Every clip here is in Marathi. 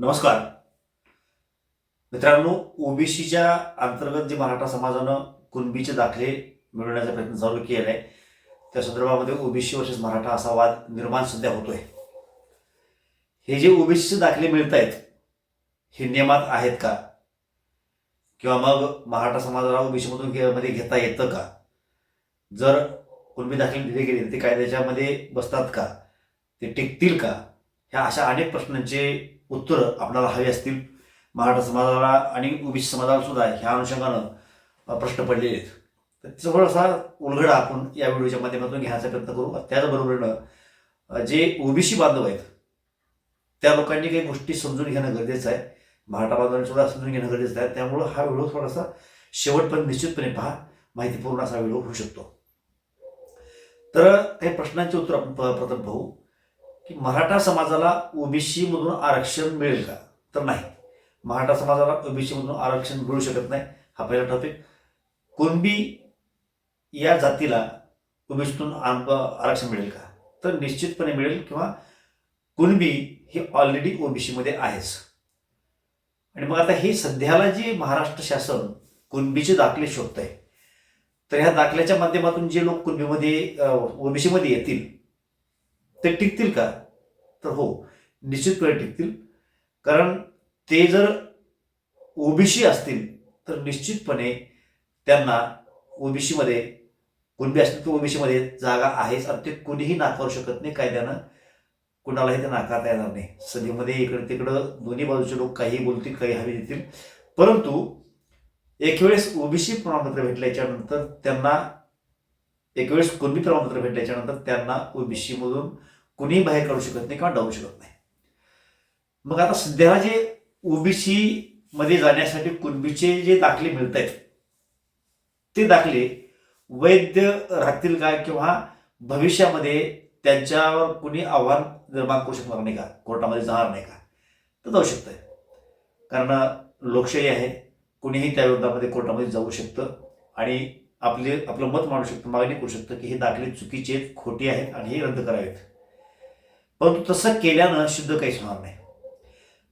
नमस्कार. मित्रांनो ओबीसीच्या अंतर्गत जे मराठा समाजानं कुणबीचे दाखले मिळवण्याचा प्रयत्न चालू केला आहे त्या संदर्भामध्ये ओबीसी वर्सेस मराठा असा वाद निर्माण सध्या होतोय. हे जे ओबीसीचे दाखले मिळत आहेत हे नियमात आहेत का? किंवा मग मराठा समाजाला ओबीसीमधून घे- मध्ये घेता येतं का? जर कुणबी दाखले दिले गेले तर ते कायद्याच्यामध्ये बसतात का? ते टिकतील का? ह्या अशा अनेक प्रश्नांचे उत्तरं आपल्याला हवी असतील. मराठा समाजाला आणि ओबीसी समाजाला सुद्धा ह्या अनुषंगानं प्रश्न पडलेले आहेत. तर थोडासा उलगडा आपण या व्हिडिओच्या माध्यमातून घ्यायचा प्रयत्न करू. त्याचबरोबरीनं जे ओबीसी बांधव आहेत त्या लोकांनी काही गोष्टी समजून घेणं गरजेचं आहे. मराठा बांधवांनी सुद्धा समजून घेणं गरजेचं आहे. त्यामुळं हा व्हिडिओ थोडासा शेवटपर्यंत निश्चितपणे पहा. माहितीपूर्ण असा व्हिडिओ होऊ शकतो. तर काही प्रश्नांचे उत्तर आपण प- प्रथम पाहू. की मराठा समाजाला ओबीसी मधून आरक्षण मिळेल का? तर नाही. मराठा समाजाला ओबीसी मधून आरक्षण मिळू शकत नाही. हा पहिला टॉपिक कुणबी या जातीला ओबीसीतून आरक्षण मिळेल का? तर निश्चितपणे मिळेल किंवा कुणबी हे ऑलरेडी ओबीसीमध्ये आहेच. आणि मग आता हे सध्याला जे महाराष्ट्र शासन कुणबीचे दाखले शोधत आहे तर ह्या दाखल्याच्या माध्यमातून जे लोक कुणबीमध्ये ओबीसीमध्ये येतील ते टिकतील का? तर हो निश्चितपणे टिकतील. कारण ते जर ओबीसी असतील तर निश्चितपणे त्यांना ओबीसीमध्ये कुणबी असतील तर ओबीसीमध्ये जागा आहेच. आणि ते कुणीही नाकारू शकत नाही कायद्यानं. कुणालाही ते नाकारता येणार नाही. सभेमध्ये इकडे तिकडं दोन्ही बाजूचे लोक काही बोलतील काही हवी देतील. परंतु एक वेळेस ओबीसी प्रमाणपत्र भेटल्याच्यानंतर त्यांना एक वेळेस कुणबी प्रमाणपत्र भेटल्याच्यानंतर त्यांना ओबीसीमधून कुणीही बाहेर काढू शकत नाही किंवा डावू शकत नाही. मग आता सध्याला जे ओबीसी मध्ये जाण्यासाठी कुणबीचे जे दाखले मिळत आहेत ते दाखले वैध राहतील का किंवा भविष्यामध्ये त्यांच्यावर कुणी आव्हान निर्माण करू शकणार नाही का? कोर्टामध्ये जाणार नाही का? तर जाऊ शकतं कारण लोकशाही आहे कुणीही त्या विरोधामध्ये कोर्टामध्ये जाऊ शकतं. आणि आपले आपलं मत मांडू शकतं मागणी करू शकतं की हे दाखले चुकीचे आहेत खोटे आहेत आणि हे रद्द करावेत. परंतु तसं केल्यानं शुद्ध काहीच होणार नाही.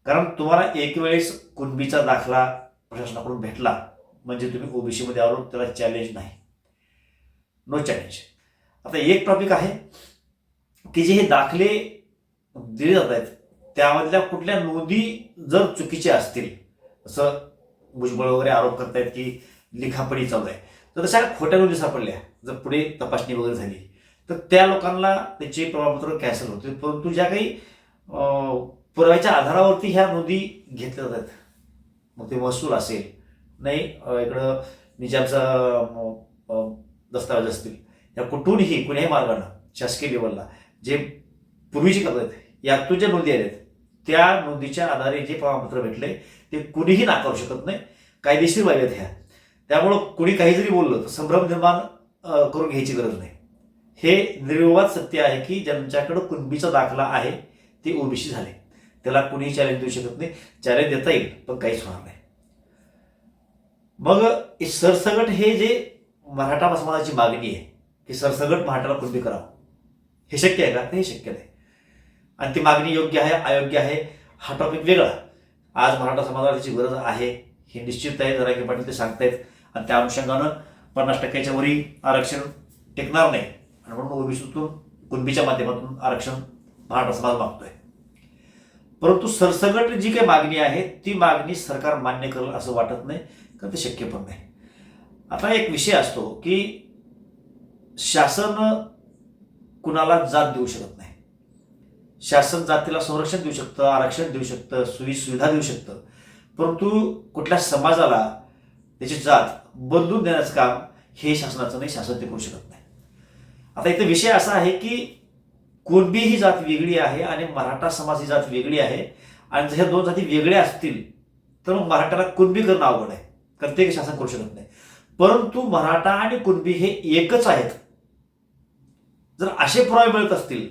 कारण तुम्हाला एक वेळेस कुणबीचा दाखला प्रशासनाकडून भेटला म्हणजे तुम्ही ओबीसीमध्ये आलो त्याला चॅलेंज नाही. नो चॅलेंज आता एक टॉपिक आहे की जे हे दाखले दिले जात आहेत त्यामधल्या कुठल्या नोंदी जर चुकीच्या असतील असं भुजबळ वगैरे आरोप करतायत की लिखापडी चालू आहे. तर तशा खोट्या नोंदी सापडल्या. जर पुढे तपासणी वगैरे झाली तर त्या लोकांना त्याचे प्रमाणपत्र कॅन्सल होते. परंतु ज्या काही पुराव्याच्या आधारावरती ह्या नोंदी घेतल्या जातात. मग ते महसूल असेल नाही इकडं निजामचा दस्तावेज असतील या कुठूनही कुण्याही मार्गानं शासकीय लेवलला जे पूर्वीचे करत आहेत यातून ज्या नोंदी आहेत त्या नोंदीच्या आधारे जे प्रमाणपत्र भेटले ते कुणीही नाकारू शकत नाही. कायदेशीर बाबी ह्या. त्यामुळं कुणी काही जरी बोललं तर संभ्रम निर्माण करून घ्यायची गरज नाही. हे निर्विवाद सत्य आहे की ज्यांच्याकडं कुणबीचा दाखला आहे ते ओबीसी झाले. त्याला कुणीही चॅलेंज देऊ शकत नाही चॅलेंज देता येईल पण काहीच होणार नाही. मग सरसगट हे जे मराठा समाजाची मागणी आहे की सरसगट मराठाला कुणबी करावं हे शक्य आहे का? ते शक्य नाही. आणि ती मागणी योग्य आहे अयोग्य आहे हा टॉपिक वेगळा. आज मराठा समाजाला त्याची गरज आहे हे निश्चित आहे जरांगे पाटील ते सांगतायत. आणि त्या अनुषंगानं पन्नास टक्क्याच्या वरी आरक्षण टेकणार नाही. आणि म्हणून ओबीसीतून कुणबीच्या माध्यमातून आरक्षण महाराष्ट्र समाज मागतोय. परंतु सरसगट जी काही मागणी आहे ती मागणी सरकार मान्य करेल असं वाटत नाही कारण ते शक्य पण नाही. आता एक विषय असतो की शासन कुणाला जात देऊ शकत नाही. शासन जातीला संरक्षण देऊ शकतं आरक्षण देऊ शकतं सोयी सुविधा देऊ शकतं. परंतु कुठल्या समाजाला त्याची जात बदलून देण्याचं काम हे शासनाचं नाही शासन ते करू शकत नाही. आता इथे विषय असा आहे की कुणबी ही जात वेगळी आहे आणि मराठा समाज ही जात वेगळी आहे आणि जर ह्या दोन जाती वेगळ्या असतील तर मग मराठाला कुणबी करणं अवघड आहे. कारण ते शासन करू शकत नाही. परंतु मराठा आणि कुणबी हे एकच आहेत. जर असे पुरावे मिळत असतील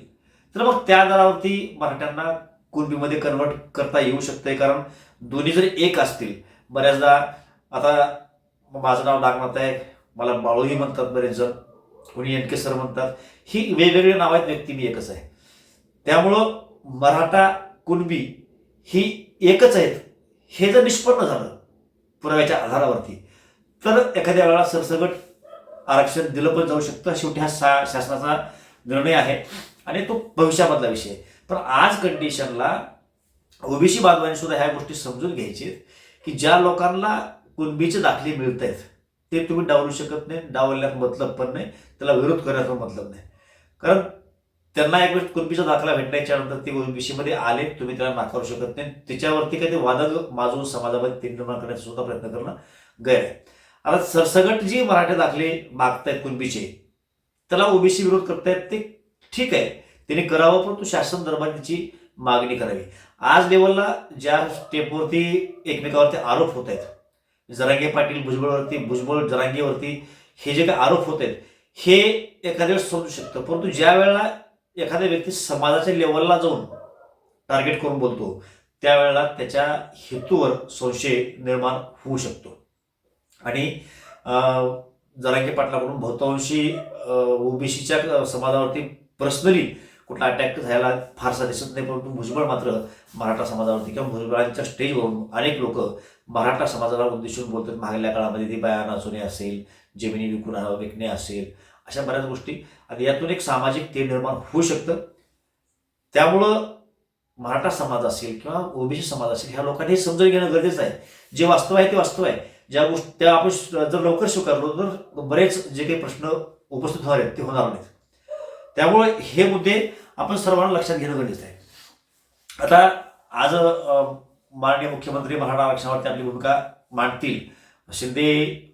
तर मग त्या दरावरती मराठ्यांना कुणबीमध्ये कन्वर्ट करता येऊ शकते कारण दोन्ही जर एक असतील बऱ्याचदा आता माझं नाव नागनाथ आहे. मला बाळूही म्हणतात बरेच जण. कोणी एनके सर म्हणतात. ही वेगवेगळी नाव आहेत व्यक्ती मी एकच आहे. त्यामुळं मराठा कुणबी ही एकच आहेत. हे जर निष्पन्न झालं पुराव्याच्या आधारावरती तर एखाद्या वेळा सरसगट आरक्षण दिलं पण जाऊ शकतं. शेवटी हा शा शासनाचा निर्णय आहे. आणि तो भविष्यामधला विषय पण आज कंडिशनला ओबीसी बांधवांनी सुद्धा ह्या गोष्टी समजून घ्यायची की ज्या लोकांना कुणबीचे दाखले मिळत आहेत ते तुम्ही डावलू शकत नाही डावलण्यात मतलब पण नाही त्याला विरोध करण्याचा मतलब नाही. कारण त्यांना एक वेळ कुणबीचा दाखला भेटण्याच्या नंतर ते ओबीसीमध्ये आले तुम्ही त्याला नाकारू शकत नाही. त्याच्यावरती काही ते वादळ माजवून समाजामध्ये ते निर्माण करण्याचा सुद्धा प्रयत्न करणं गैर आहे. आता सरसगट जी मराठी दाखले मागतायत कुणबीचे त्याला ओबीसी विरोध करतायत ते ठीक आहे. त्यांनी करावं परंतु शासन दरबार त्याची मागणी करावी. आज लेवलला ज्या स्टेपवरती एकमेकावरती आरोप होत आहेत जरांगे पाटील भुजबळवरती भुजबळ जरांगेवरती हे जे काही आरोप होत आहेत हे एखाद्या वेळेस समजू शकतं. परंतु ज्या वेळेला एखाद्या व्यक्ती समाजाच्या लेवलला जाऊन टार्गेट करून बोलतो त्यावेळेला त्याच्या हेतूवर संशय निर्माण होऊ शकतो. आणि जरांगे पाटलाकडून बहुतांशी ओबीसीच्या समाजावरती पर्सनली कुठला अटॅक झाला फारसा दिसत नाही परंतु भुजबळ मात्र मराठा समाजावरती किंवा भुजबळांच्या स्टेजवरून अनेक लोक मराठा समाजाला उद्देशून बोलतात. मागल्या काळामध्ये ती बाया नाचवणे असेल जमिनी विकून विकणे असेल अशा बऱ्याच गोष्टी. आणि यातून एक सामाजिक ते निर्माण होऊ शकतं. त्यामुळं मराठा समाज असेल किंवा ओबीसी समाज असेल ह्या लोकांनी हे समजून घेणं गरजेचं आहे. जे वास्तव आहे ते वास्तव आहे. ज्या गोष्टी त्या आपण जर लवकर स्वीकारलो तर बरेच जे काही प्रश्न उपस्थित होणार आहेत ते होणार नाहीत. त्यामुळे हे मुद्दे आपण सर्वांना लक्षात घेणं गरजेचं आहे. आता आज माननीय मुख्यमंत्री मराठा आरक्षणावरती आपली भूमिका मांडतील. शिंदे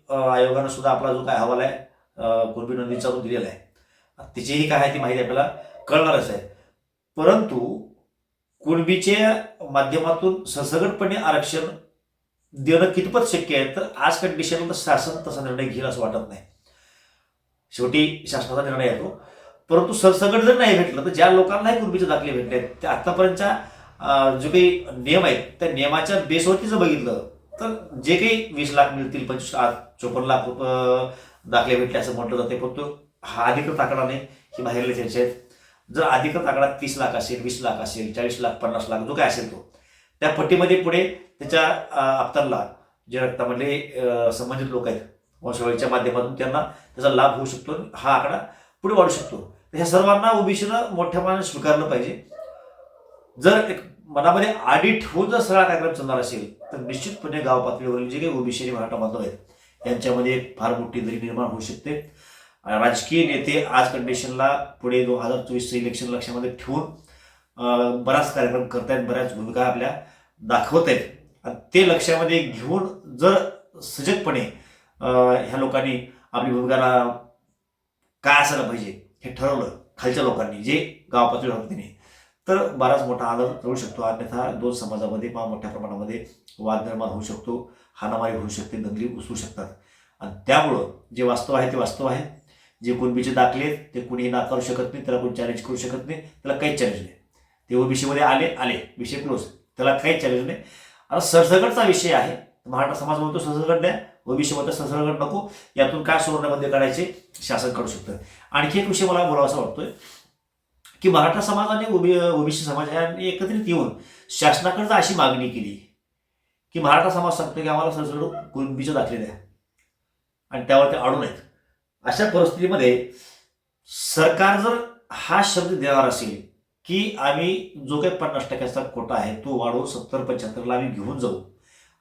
आयोगानं सुद्धा आपला जो काय अहवाल आहे कुर्बी कुणबी नोंदीचा दिलेला आहे. तिचीही काय आहे ती माहिती आपल्याला कळणारच आहे. परंतु कुणबीच्या माध्यमातून ससगटपणे आरक्षण देणं कितपत शक्य आहे तर आज कंडिशनला शासन तसा निर्णय घेईल असं वाटत नाही. शेवटी शासनाचा निर्णय येतो. परंतु सरसकट जर नाही भेटलं तर ज्या लोकांनाही पूर्वीचे दाखले भेटले आहेत त्या आतापर्यंतच्या जो काही नियम आहेत त्या नियमाच्या बेसवरती जर बघितलं तर जे काही वीस लाख मिळतील पंचवीस लाख चोपन्न लाख रुपये दाखले भेटले असं म्हटलं जाते परंतु हा अधिकृत आकडा नाही ही बाहेरले त्यांचे आहेत. जर अधिकृत आकडा तीस लाख असेल वीस लाख असेल चाळीस लाख पन्नास लाख जो काय असेल तो त्या पट्टीमध्ये पुढे त्याच्या आपतांना जे रक्तामधले संबंधित लोक आहेत वंशावळीच्या माध्यमातून त्यांना त्याचा लाभ होऊ शकतो हा आकडा पुढे वाढू शकतो. ह्या सर्वांना ओबीसीनं मोठ्या प्रमाणात स्वीकारलं पाहिजे. जर एक मनामध्ये आडिट होऊन जर सगळा कार्यक्रम चालणार असेल तर निश्चितपणे गाव पातळीवरील जे काही ओबीसी आणि मराठा बांधव आहेत यांच्यामध्ये एक फार मोठी दरी निर्माण होऊ शकते. राजकीय नेते आज कंडिशनला पुढे दोन हजार चोवीसचं इलेक्शन लक्षामध्ये ठेवून बराच कार्यक्रम करतायत बऱ्याच भूमिका आपल्या दाखवत आहेत. आणि ते लक्षामध्ये घेऊन जर सजगपणे ह्या लोकांनी आपली भूमिकाला काय असायला पाहिजे हे ठरवलं. खालच्या लोकांनी जे गाव पातळीवर होते त्यांनी तर बराच मोठा आदर करू शकतो. अन्यथा दोन समाजामध्ये फार मोठ्या प्रमाणामध्ये वाद निर्माण होऊ शकतो. हानामारी होऊ शकते. दंगली घुसू शकतात. आणि त्यामुळं जे वास्तव आहे ते वास्तव आहे. जे कुणबीचे दाखले आहेत, ते कुणीही नाकारू शकत नाही. त्याला कोणी चॅलेंज करू शकत नाही. त्याला काहीच चॅलेंज नाही. ते ओबीसीमध्ये आले आले. विषय क्लोज त्याला काहीच चॅलेंज नाही. आता सरसगटचा विषय आहे. मराठा समाज म्हणतो सरसगट द्या भविष्यमध्ये म्हणतो नको यातून काय सुवर्णमध्ये काढायचे शासन काढू शकतं. आणखी एक विषय मला बोलावासा वाटतोय की मराठा समाज आणि ओबी ओबीसी समाजाने एकत्रित येऊन शासनाकडे अशी मागणी केली की मराठा समाज सांगतो की आम्हाला संसर्ग कुणबीचे दाखले द्या. आणि त्यावर ते अडून आहेत. अशा परिस्थितीमध्ये सरकार जर हा शब्द देणार असेल की आम्ही जो काही पन्नास टक्क्याचा कोटा आहे तो वाढवून सत्तर पंच्याहत्तरला आम्ही घेऊन जाऊ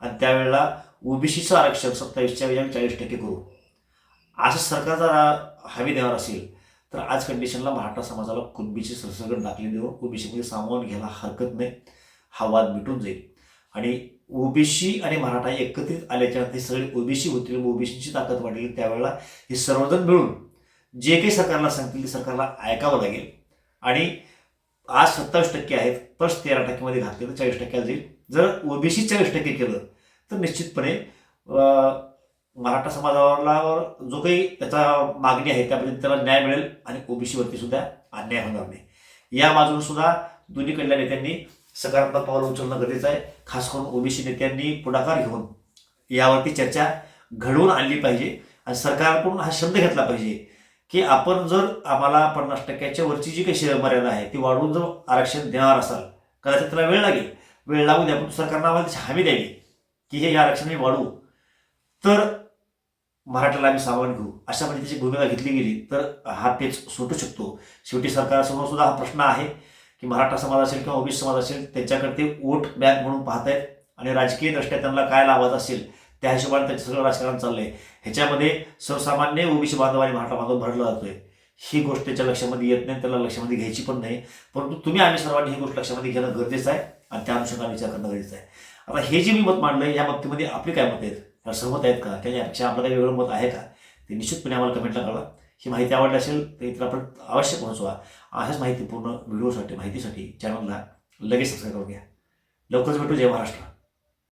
आणि त्यावेळेला ओबीसीचं आरक्षण सत्तावीसच्या ऐवजी चाळीस टक्के करू. असं सरकारचा हवी देणार असेल तर आज कंडिशनला मराठा समाजाला कुणबीची सरसगट दाखले देऊन ओबीसीमध्ये सामावून घ्यायला हरकत नाही. हा वाद मिटून जाईल. आणि ओबीसी आणि मराठा एकत्रित आल्याच्या ते सगळे ओबीसी होतील ओबीसीची ताकद वाढेल त्यावेळेला हे सर्वजण मिळून जे काही सरकारला सांगतील ते सरकारला ऐकावं लागेल. आणि आज सत्तावीस टक्के आहेत प्लस तेरा टक्क्यामध्ये घातले तर चाळीस टक्क्याला जाईल. जर ओबीसी चाळीस टक्के केलं तर निश्चितपणे मराठा समाजावर जो काही त्याचा मागणी आहे त्याबद्दल त्याला न्याय मिळेल आणि ओबीसीवरती सुद्धा अन्याय होणार नाही. या बाजून सुद्धा दोन्हीकडल्या नेत्यांनी सकारात्मक पावलं उचलणं गरजेचं आहे. खास करून ओबीसी नेत्यांनी पुढाकार घेऊन यावरती चर्चा घडवून आणली पाहिजे आणि सरकारकडून हा शब्द घेतला पाहिजे की आपण जर आम्हाला पन्नास टक्क्याच्या वरची जी काही मर्यादा आहे ती वाढवून जर आरक्षण देणार असाल कदाचित त्याला वेळ लागेल. वेळ लागू द्या पण सरकारनं आम्हाला त्याची हमी द्यावी. की हे आरक्षण मी वाढवू तर मराठ्याला आम्ही सामावून घेऊ. अशा पद्धतीची भूमिका घेतली गेली तर हा पेच सुटू शकतो. शेवटी सरकारसमोर सुद्धा हा प्रश्न आहे की मराठा समाज असेल किंवा ओबीसी समाज असेल त्यांच्याकडे ते वोट बँक म्हणून पाहतायत आणि राजकीय दृष्ट्या त्यांना काय लावायचं असेल त्या हिशोबाने त्यांचं सगळं राजकारण चाललंय. ह्याच्यामध्ये सर्वसामान्य ओबीसी बांधव आणि मराठा बांधव भरला जातोय. ही गोष्ट त्याच्या लक्षामध्ये येत नाही त्याला लक्षामध्ये घ्यायची पण नाही. परंतु तुम्ही आम्ही सर्वांनी ही गोष्ट लक्षामध्ये घेणं गरजेचं आहे आणि त्या अनुषंगाने विचार करणं गरजेचं आहे. आता हे जे मी मत मांडलं या बाबतीमध्ये आपली काय मत आहेत? सहमत आहेत का? त्याच्या यापेक्षा आपलं काही वेगळं मत आहे का? ते निश्चितपणे आम्हाला कमेंटला कळवा. ही माहिती आवडली असेल तर इतर आपण अवश्य पोहोचवा. अशाच माहितीपूर्ण व्हिडिओसाठी माहितीसाठी चॅनलला लगेच सबस्क्राईब करून घ्या. लवकरच भेटू जय महाराष्ट्र.